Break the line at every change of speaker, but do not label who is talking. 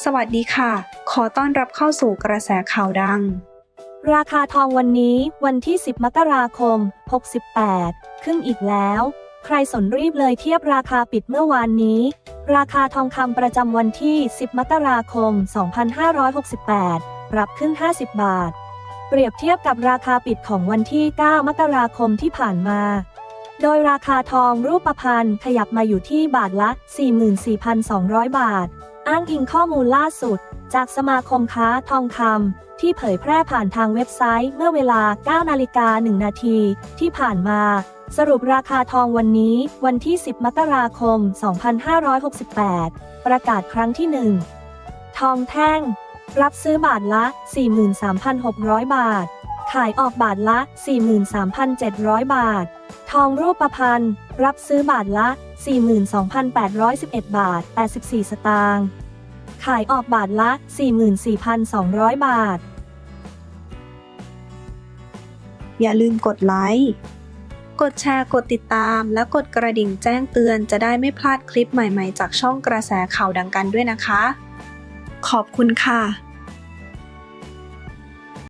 สวัสดีค่ะ ขอต้อนรับเข้าสู่กระแสข่าวดัง
ราคาทองวันนี้วันที่ 10 มกราคม 68 ขึ้นอีกแล้ว ใครสนรีบเลยเทียบราคาปิดเมื่อวานนี้ ราคาทองคำประจำวันที่ 10 มกราคม 2568 ปรับขึ้น 50 บาท เปรียบเทียบกับราคาปิดของวันที่ 9 มกราคมที่ผ่านมา โดยราคาทองรูปพรรณขยับมาอยู่ที่บาทละ 44,200 บาท อ้างอิงข้อมูลล่าสุด จากสมาคมค้าทองคำที่เผยแพร่ผ่านทางเว็บไซต์เมื่อเวลา 9 นาฬิกา 1 นาที ที่ผ่านมาสรุปราคาทองวันนี้วันที่ 10 มกราคม 2568 ประกาศครั้งที่ 1 ทองแท่ง รับซื้อบาทละ 43,600 บาท ขายออกบาทละ 43,700 บาท ทองรูปพรรณรับซื้อบาทละ 42,811 บาท 84 สตางค์ขายออกบาทละ 44,200 บาท
อย่าลืมกดไลค์ กดแชร์ กดติดตาม และกดกระดิ่งแจ้งเตือนจะได้ไม่พลาดคลิปใหม่ๆ จากช่องกระแสข่าวดังกันด้วยนะคะ ขอบคุณค่ะ